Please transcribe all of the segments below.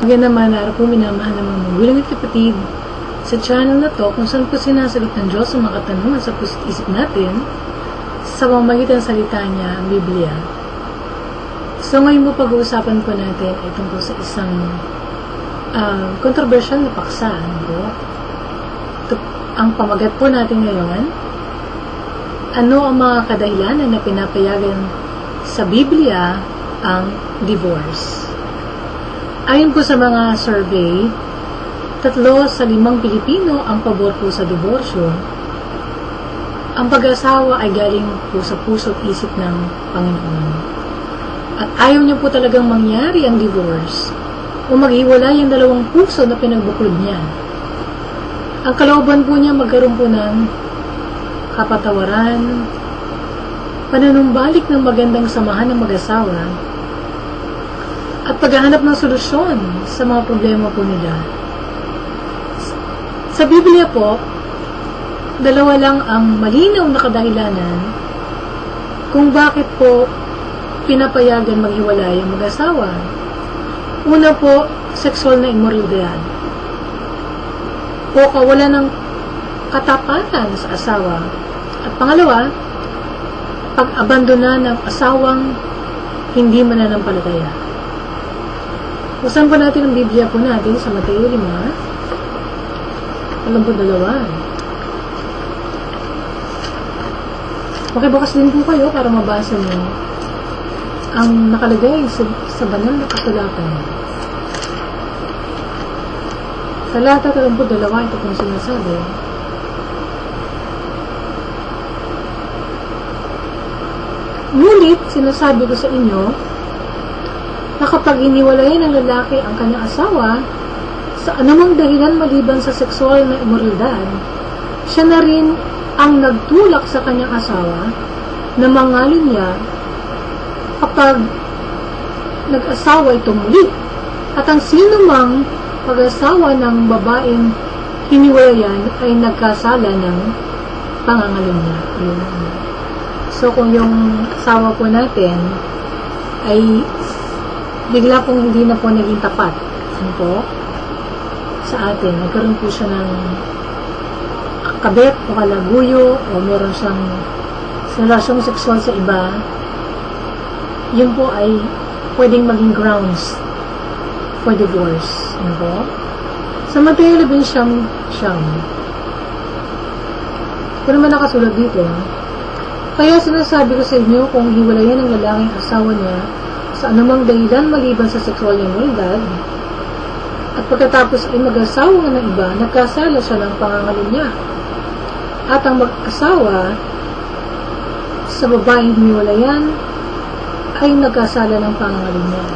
Magandang araw po, minamahal ng mga magulang at kapatid. Sa channel na to, kung saan po sinasagot ng Diyos ang mga katanungan sa puso't isip natin, sa pamamagitan ng salita niya, ang Biblia. So ngayon po pag-uusapan po natin ay tungkol sa isang uh, controversial na paksa. Ano ang pamagat po natin ngayon, ano ang mga kadahilanan na pinapayagan sa Biblia ang divorce? Ayon po sa mga survey, tatlo sa limang Pilipino ang pabor po sa diborsyo. Ang pag-asawa ay galing po sa puso at isip ng Panginoon. At ayaw niya po talagang mangyari ang divorce o maghiwalay ang dalawang puso na pinagbuklod niya. Ang kalooban po niya magkaroon po ng kapatawaran, pananumbalik ng magandang samahan ng mag-asawa, at paghahanap ng solusyon sa mga problema po nila. Sa Biblia po, dalawa lang ang malinaw na kadahilanan kung bakit po pinapayagan maghiwalay ang mag-asawa. Una po, sexual na immoralidad o kawalan ng katapatan sa asawa. At pangalawa, pag-abandona ng asawang hindi mananampalataya. Basahan po natin ang Biblia po natin sa Mateo 5. Alam po dalawa. Makibukas din po kayo para mabasa niyo ang nakalagay sa, sa banal na alam po dalawa ito pong sinasabi. Ngunit, sinasabi ko sa inyo, na kapag iniwalayan ng lalaki ang kanyang asawa sa anumang dahilan maliban sa sexual na imoralidad, siya na rin ang nagtulak sa kanyang asawa na mangalin niya kapag nag-asawa ito muli. At ang sino mang pag-asawa ng babaeng hiniwalayan ay nagkasala ng pangangalin niya. So, kung yung asawa po natin ay bigla pong hindi na po naging tapat. Po? Sa atin. Nagkaroon po siya ng kabet o kalaguyo o meron siyang relasyong sexual sa iba. Yun po ay pwedeng maging grounds for divorce. Ano po? Sa Mateo 11 siyang siyang. Kung naman nakasulat dito, kaya sinasabi ko sa inyo kung hiwalayan ng lalaking asawa niya sa anumang dahilan maliban sa sexual immoralidad at pagkatapos ay mag-asawa ng iba, nagkasala siya ng pangangalin niya. At ang mag-asawa sa babaeng hiniwalayan ay nagkasala ng pangangalin niya.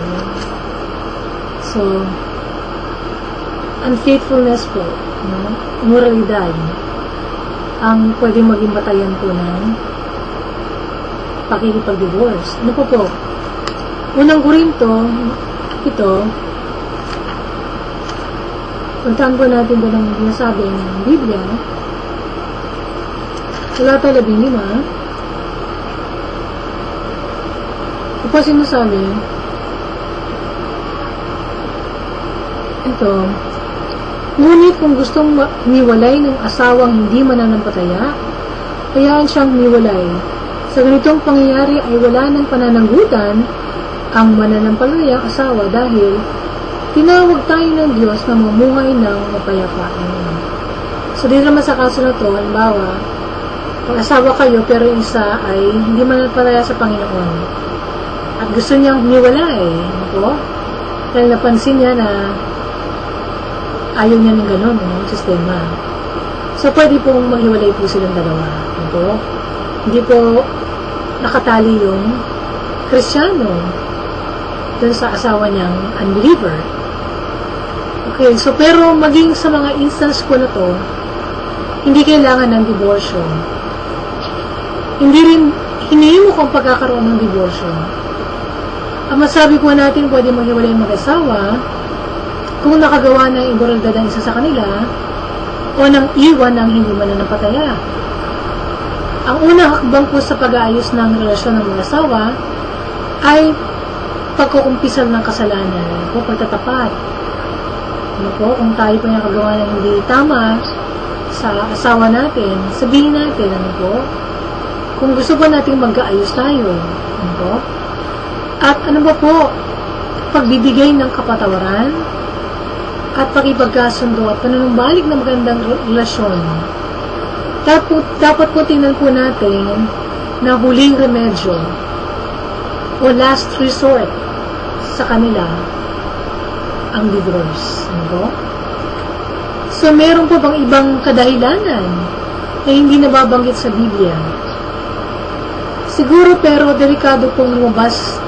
So, unfaithfulness po, no? moralidad, ang pwedeng maging batayan po ng pakikipag-divorce. Ano po po? Unang Korinto, ito, puntahan po natin doon ang sinasabi ng Biblia. Talata 15. Ito po sinasabi, ito, Ngunit kung gustong miwalay ng asawang hindi mananampataya, kayaan siyang miwalay. Sa ganitong pangyayari ay wala ng panananggutan ang mananampalatayang asawa dahil tinawag tayo ng Diyos na mamuhay ng mapayapaan. So, dito naman sa kaso na to, halimbawa, pag asawa kayo pero isa ay hindi mananampalataya sa Panginoon at gusto niyang humiwala eh, ako, dahil napansin niya na ayaw niya ng gano'n, no, sistema. So, pwede pong maghiwalay po silang dalawa. Ito, hindi po nakatali yung kristyano dun sa asawa niyang unbeliever. Okay, so pero maging sa mga instance ko na to, hindi kailangan ng diborsyo. Hindi rin, hinihin mo kung pagkakaroon ng diborsyo. Ang masabi ko natin, pwede maghiwalay yung mag-asawa kung nakagawa ng imoralidad ang isa sa kanila o nang iwan ng hindi mananapataya. Ang unang hakbang po sa pag-aayos ng relasyon ng mag-asawa ay pagkukumpisal ng kasalanan o pagtatapat. Ano po, kung tayo po nakagawa ng hindi tama sa asawa natin, sabihin natin, ano po, kung gusto po natin magkaayos tayo, ano po, at ano ba po, pagbibigay ng kapatawaran, at pakipagkasundo at panunumbalik ng magandang relasyon. Dapat, dapat po tingnan po natin na huling remedyo o last resort sa kanila ang divorce. Ano po? So, meron po bang ibang kadahilanan na hindi nababanggit sa Biblia? Siguro pero delikado pong lumabas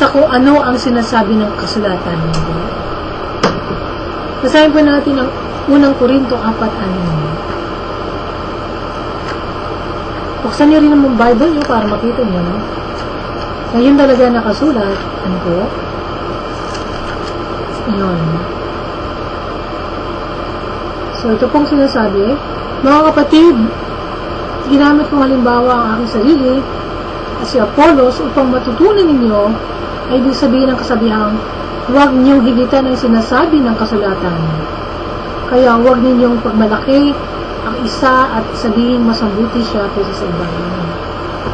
sa kung ano ang sinasabi ng kasulatan. Ano po? Basahin po natin ang unang Korinto 4.6. Buksan niyo rin ang Bible niyo para makita niyo, no? Ngayon talaga nakasulat, ano po? Ayun. So, ito pong sinasabi, mga kapatid, ginamit kong halimbawa ang aking sarili at si Apollos upang matutunan ninyo ay ibig sabihin ng kasabihang huwag niyong higitan ang sinasabi ng kasulatan. Kaya huwag ninyong pagmalaki ang isa at sabihin mas mabuti siya kaysa sa iba.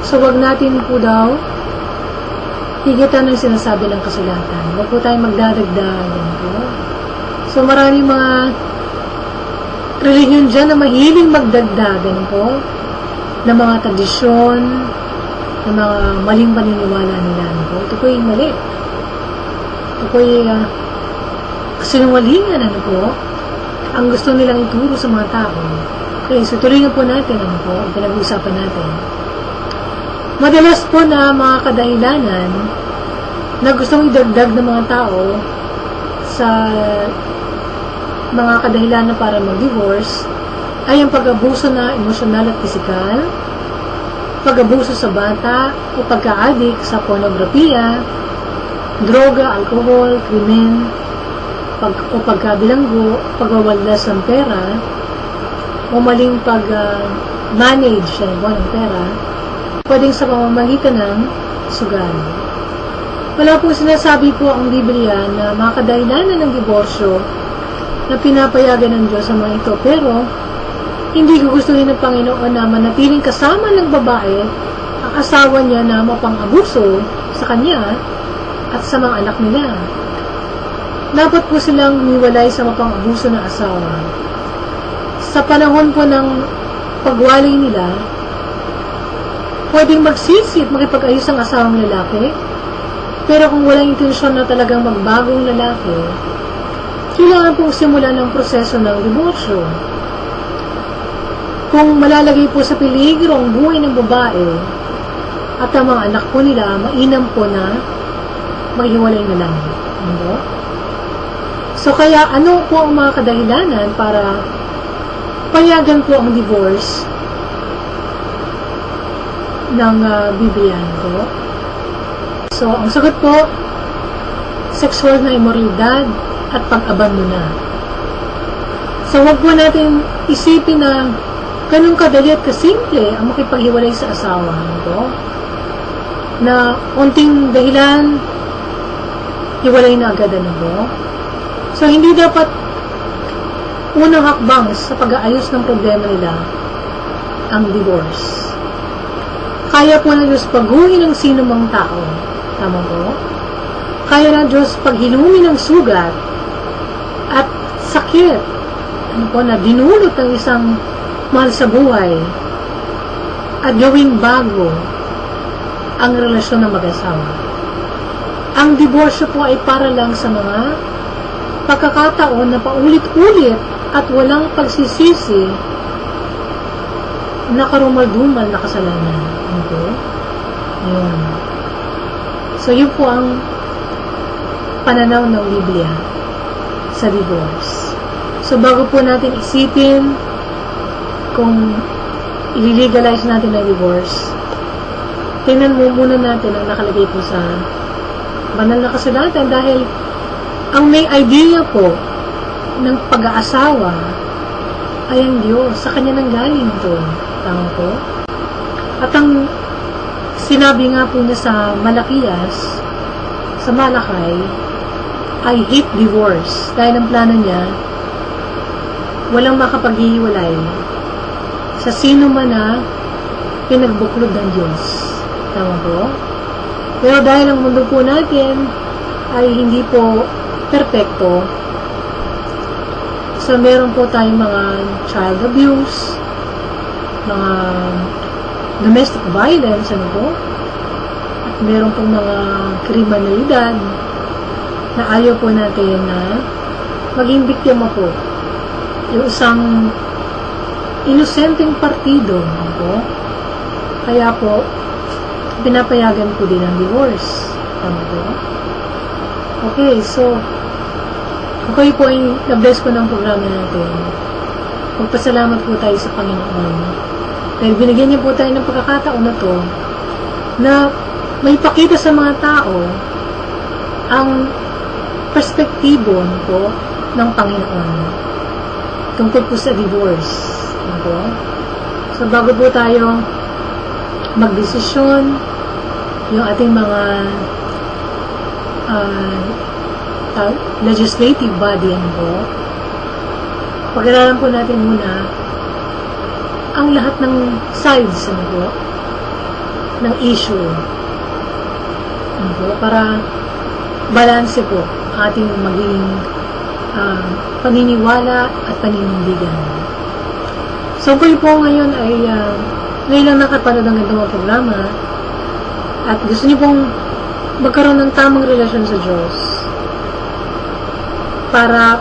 So, huwag natin po daw higitan ang sinasabi ng kasulatan. Huwag po tayong magdadagdag. Po. So, marami mga religion dyan na mahiling magdagdagan po ng mga tradisyon, ng mga maling paniniwala nila. Po. Ito po yung mali. Ito po yung uh, kasinungalingan, ano po, ang gusto nilang ituro sa mga tao. Okay, so tuloy na po natin, ano po, ang pinag-uusapan natin. Madalas po na mga kadahilanan na gustong idagdag ng mga tao sa mga kadahilanan para mag-divorce ay ang pag-abuso na emosyonal at pisikal, pag-abuso sa bata o pagka-addict sa pornografiya, droga, alcohol, krimen, pag, o pagkabilanggo, pagwawalas ng pera, o maling pag-manage uh, ng pera, pwedeng sa pamamagitan ng sugal. Wala po sinasabi po ang Biblia na mga kadahilanan ng diborsyo na pinapayagan ng Diyos sa mga ito. Pero, hindi ko gustuhin ng Panginoon na manatiling kasama ng babae ang asawa niya na mapang-abuso sa kanya at sa mga anak nila. Dapat po silang umiwalay sa mapang-abuso ng asawa. Sa panahon po ng pagwalay nila, pwedeng magsisi at makipag-ayos ang asawang lalaki. Pero kung walang intensyon na talagang magbagong lalaki, kailangan pong simulan ng proseso ng diborsyo. Kung malalagay po sa peligro ang buhay ng babae at ang mga anak po nila, mainam po na maghiwalay na lang. Ano? So kaya ano po ang mga kadahilanan para payagan po ang divorce ng uh, Biblia ko. So, ang sagot po, sexual na imoralidad at pag-abandona. So, wag po natin isipin na ganun kadali at kasimple ang makipaghiwalay sa asawa. Ito. Na unting dahilan, hiwalay na agad ano po. So, hindi dapat unang hakbang sa pag-aayos ng problema nila ang divorce. Kaya po ng Diyos paguhin ng sino mang tao. Tama po? Kaya ng Diyos paghilumi ng sugat at sakit ano po, na dinulot ng isang mahal sa buhay at gawing bago ang relasyon ng mag-asawa. Ang diborsyo po ay para lang sa mga pagkakataon na paulit-ulit at walang pagsisisi na karumal-dumal na kasalanan. Okay? Ayun. So, yun po ang pananaw ng Biblia sa divorce. So, bago po natin isipin kung i-legalize natin ang divorce, tingnan mo muna natin ang nakalagay po sa banal na kasulatan dahil ang may idea po ng pag-aasawa ay ang Diyos. Sa Kanya nang galing ito. Tama po? At ang sinabi nga po niya sa Malakias, sa Malakay, I hate divorce dahil ang plano niya walang makapaghihiwalay sa sino man na pinagbuklod ng Diyos. Tama po? Pero dahil ang mundo po natin ay hindi po perpekto, so meron po tayong mga child abuse, mga domestic violence, ano po? At meron pong mga kriminalidad na ayaw po natin na maging biktima po. Yung isang inosenteng partido, ano po? Kaya po, pinapayagan po din ang divorce. Tama po? Okay, so, kayo po ay na-bless ko ng programa natin, magpasalamat po tayo sa Panginoon. Dahil binigyan niya po tayo ng pagkakataon na to na may pakita sa mga tao ang perspektibo po ng Panginoon tungkol po sa divorce. Po? So, bago po tayo magdesisyon, yung ating mga uh, uh, legislative body, ano po, pag-aralan po natin muna ang lahat ng sides, ano po, ng issue. Ano po, para balanse po ating maging uh, paniniwala at paninindigan. So, kayo po ngayon ay uh, ngayon lang nakapanood ng ganitong programa at gusto niyo pong magkaroon ng tamang relasyon sa Diyos para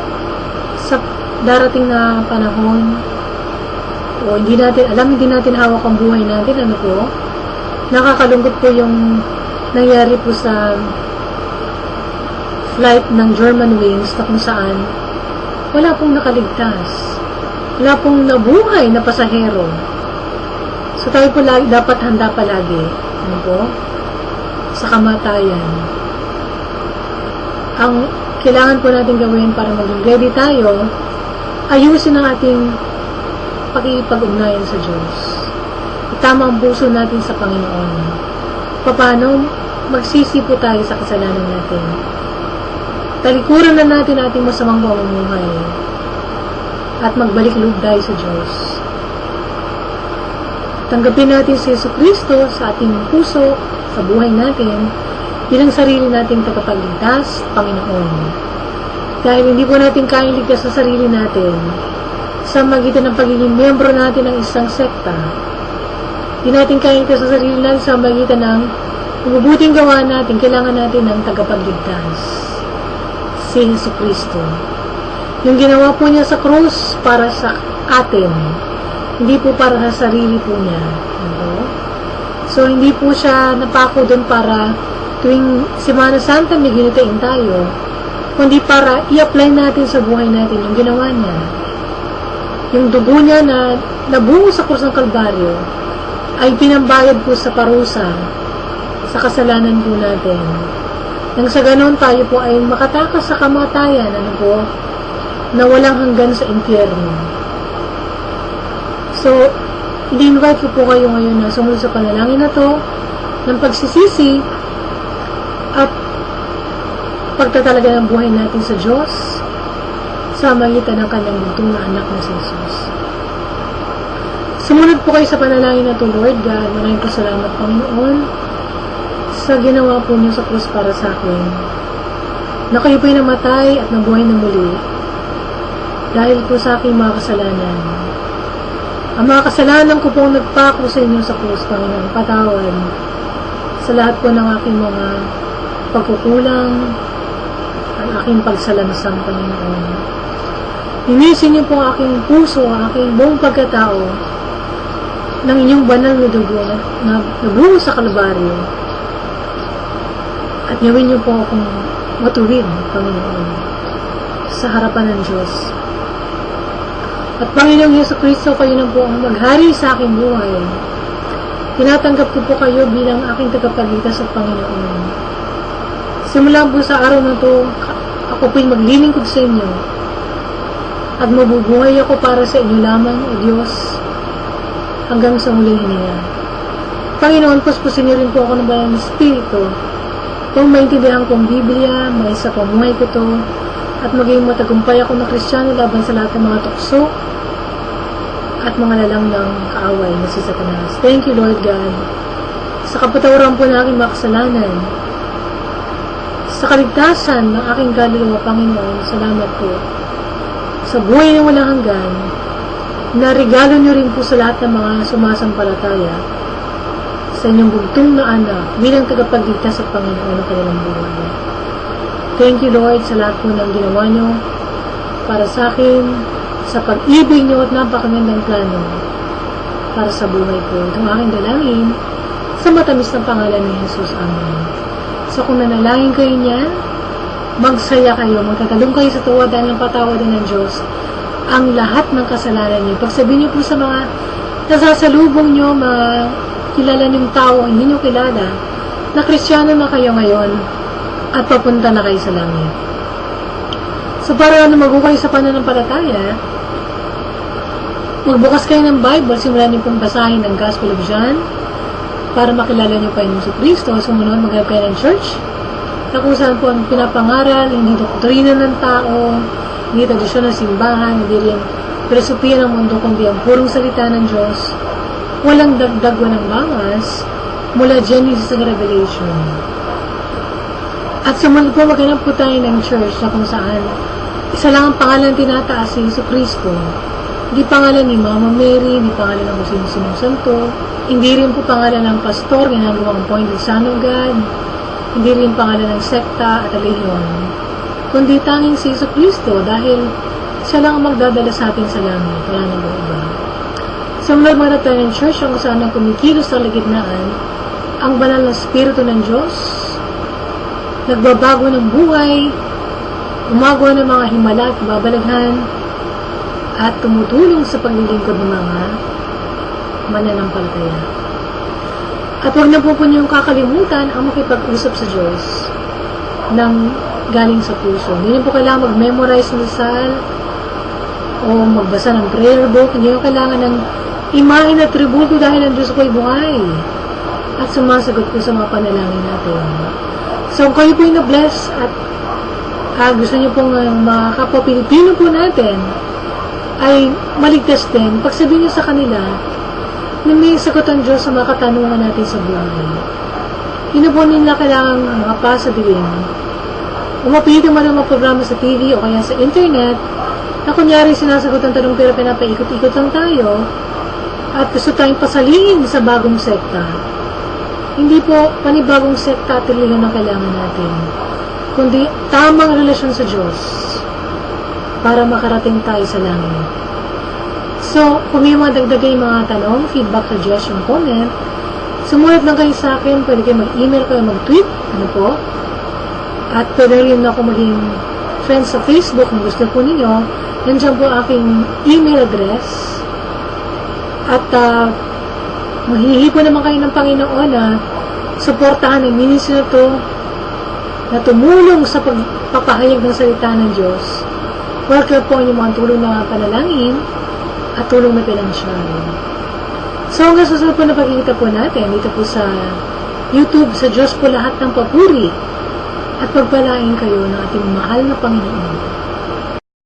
sa darating na panahon o hindi natin, alam hindi natin hawak ang buhay natin, ano po, nakakalungkot po yung nangyari po sa flight ng German Wings na kung saan wala pong nakaligtas. Wala pong nabuhay na pasahero. So tayo po lagi, dapat handa palagi. Ano po? Sa kamatayan. Ang kailangan po natin gawin para maging ready tayo, ayusin ang ating pakikipag-ugnayan sa Diyos. Itama ang puso natin sa Panginoon. Paano magsisi po tayo sa kasalanan natin. Talikuran na natin ating masamang pamumuhay at magbalik loob tayo sa Diyos. Tanggapin natin si Yesu Kristo sa ating puso, sa buhay natin, bilang sarili nating tagapagligtas, Panginoon. Dahil hindi po natin kayang ligtas sa sarili natin sa magitan ng pagiging miyembro natin ng isang sekta. Hindi natin kayang ligtas sa sarili natin sa magitan ng mabubuting gawa natin, kailangan natin ng tagapagligtas. Si Yesu Kristo. Yung ginawa po niya sa krus para sa atin, hindi po para sa sarili po niya. Ano? So, hindi po siya napako doon para tuwing Semana Santa may ginitain tayo, kundi para i-apply natin sa buhay natin yung ginawa niya. Yung dugo niya na nabungo sa krus ng Kalbaryo ay pinambayad po sa parusa sa kasalanan po natin. Nang sa ganon tayo po ay makatakas sa kamatayan, ano po, na walang hanggan sa impyerno. So, i-invite ko po kayo ngayon na sumunod sa panalangin na to ng pagsisisi at pagtatalaga ng buhay natin sa Diyos sa magitan ng kanyang bugtong na anak na si Jesus. Sumunod po kayo sa panalangin na to, Lord God. Maraming po salamat, Panginoon, sa ginawa po niyo sa krus para sa akin. Na kayo po'y namatay at nabuhay na muli dahil po sa aking mga kasalanan. Ang mga kasalanan ko pong nagpako sa inyo sa krus, Panginoon, patawan sa lahat po ng aking mga pagkukulang, ang aking pagsalamsang, Panginoon. Linisin niyo po ang aking puso, ang aking buong pagkatao ng inyong banal na dugo na, na sa kalbaryo. At gawin niyo po akong matuwid, Panginoon, sa harapan ng Diyos. At Panginoong Yeso Kristo, kayo na po ang maghari sa aking buhay. Tinatanggap ko po kayo bilang aking tagapagligtas at Panginoon. Simula po sa araw na to, ako po'y maglilingkod sa inyo. At mabubuhay ako para sa inyo lamang, O Diyos, hanggang sa huling hininga. Panginoon, puspusin niyo rin po ako ng banal na Espiritu Kung maintindihan kong Biblia, may sa pamuhay ko to, at maging matagumpay ako na Kristiyano laban sa lahat ng mga tukso at mga lalang ng kaaway na si Satanas. Thank you, Lord God, sa kapatawaran po ng aking makasalanan, sa kaligtasan ng aking kaluluwa, Panginoon, salamat po. Sa buhay na walang hanggan, na regalo niyo rin po sa lahat ng mga sumasampalataya sa inyong bugtong na anak bilang tagapagligtas at Panginoon ng kanilang buhay. Thank you, Lord, sa lahat po ng ginawa niyo para sa akin, sa pag-ibig niyo at napakagandang plano para sa buhay ko. Itong aking dalangin sa matamis na pangalan ni Jesus. Amen. So kung nanalangin kayo niyan, magsaya kayo, magtatalong kayo sa tuwa dahil ng patawadan ng Diyos ang lahat ng kasalanan niyo. Pagsabihin niyo po sa mga nasasalubong niyo, mga kilala niyong tao, hindi niyo kilala, na kristyano na kayo ngayon at papunta na kayo sa langit. So para ano magukay sa pananampalataya, magbukas kayo ng Bible, simulan niyo pong basahin ang Gospel of John para makilala niyo pa yung si Kristo. Sumunod, maghanap kayo ng church na kung saan po ang pinapangaral, hindi doktrina ng tao, hindi tradisyon ng simbahan, hindi rin filosofiya ng mundo, kundi ang purong salita ng Diyos. Walang dagdag, walang bawas, mula Genesis hanggang Revelation. At sumunod po, maghanap po tayo ng church na kung saan isa lang ang pangalan tinataas si Yesu Kristo. Hindi pangalan ni Mama Mary, hindi pangalan ng kung sino santo, hindi rin po pangalan ng pastor, ginagawang point of Son of God, hindi rin pangalan ng sekta at reliyon, kundi tanging si Yesu Kristo dahil siya lang ang magdadala sa atin sa langit, wala nang iba. Sa mga ng church, ang saan ang kumikilos sa ligidnaan, ang banal na spirito ng Diyos, nagbabago ng buhay, umagawa ng mga himala at babalaghan, at tumutulong sa paglilingkod ng mga mananampalataya. At huwag na po po niyong kakalimutan ang makipag-usap sa Diyos ng galing sa puso. Hindi niyo po kailangan mag-memorize ng dasal o magbasa ng prayer book. Hindi niyo kailangan ng imahin at tributo dahil ang Diyos ko ay buhay at sumasagot po sa mga panalangin natin. So, kung kayo po yung na-bless at uh, gusto niyo pong uh, mga kapwa Pilipino po natin ay maligtas din, pagsabihin niyo sa kanila na may sagot ang Diyos sa mga katanungan natin sa buhay. Hindi po nila kailangan mga pa sa dilim. Umapilito man ang mga programa sa TV o kaya sa internet na kunyari sinasagot ang tanong pero pinapaikot-ikot lang tayo at gusto tayong pasalihin sa bagong sekta. Hindi po panibagong sekta at ang kailangan natin, kundi tamang relasyon sa Diyos para makarating tayo sa langit. So, kung may mga dagdagay mga tanong, feedback, suggestion, comment, sumulat lang kayo sa akin, pwede kayo mag-email kayo, mag-tweet, ano po. At pwede rin ako maging friends sa Facebook kung gusto po ninyo. Nandiyan po aking email address. At uh, maghihihi po naman kayo ng Panginoon na suportahan ang ministry na to na tumulong sa pagpapahayag ng salita ng Diyos. Welcome po ang inyong mga tulong na panalangin at tulong na pinansyal. So, hanggang sa po na pagkikita po natin dito po sa YouTube, sa Diyos po lahat ng papuri at pagpalain kayo ng ating mahal na Panginoon.